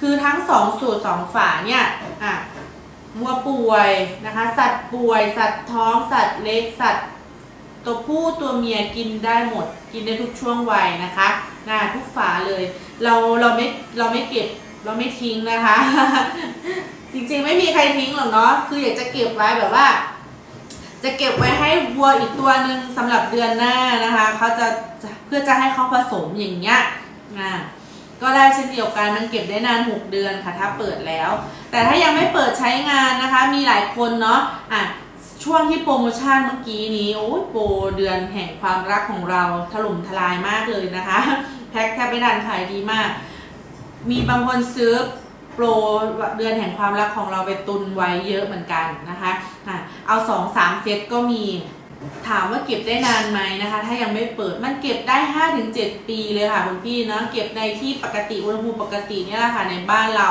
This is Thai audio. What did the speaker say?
คือทั้งสองสูตรสองฝาเนี่ยอะวัวป่วยนะคะ สัตว์ป่วย สัตว์ท้อง สัตว์เล็ก สัตว์ ตัวผู้ตัวเมียกินได้หมด กินได้ทุกช่วงวัยนะคะนะทุกฝาเลย เราเราไม่เราไม่เก็บเราไม่ทิ้งนะคะ จริงๆไม่มีใครทิ้งหรอกเนาะคืออยากจะเก็บไว้แบบว่า จะเก็บไว้ให้วัวอีกตัวหนึ่งสำหรับเดือนหน้านะคะเขาจะจะเพื่อจะให้เขาผสมอย่างเงี้ยอ่า ก็ได้เช่นเดียวกันมันเก็บได้นาน 6 เดือนค่ะถ้าเปิดแล้ว แต่ถ้ายังไม่เปิดใช้งานนะคะ มีหลายคนเนาะอะช่วงที่โปรโมชั่นเมื่อกี้นี้โอ้โปรเดือนแห่งความรักของเราถล่มทลายมากเลยนะคะ แพ็คแทบไม่ทันขายดีมาก มีบางคนซื้อโปรเดือนแห่งความรักของเราไปตุนไว้เยอะเหมือนกันนะคะอะเอาสองสามเซตก็มี ถามว่าเก็บได้นานไหมนะคะ ถ้ายังไม่เปิดมันเก็บได้ 5-7 ปีเลยค่ะคุณพี่เนาะเก็บในที่ปกติอุณหภูมิปกติเนี่ยแหละค่ะในบ้านเรา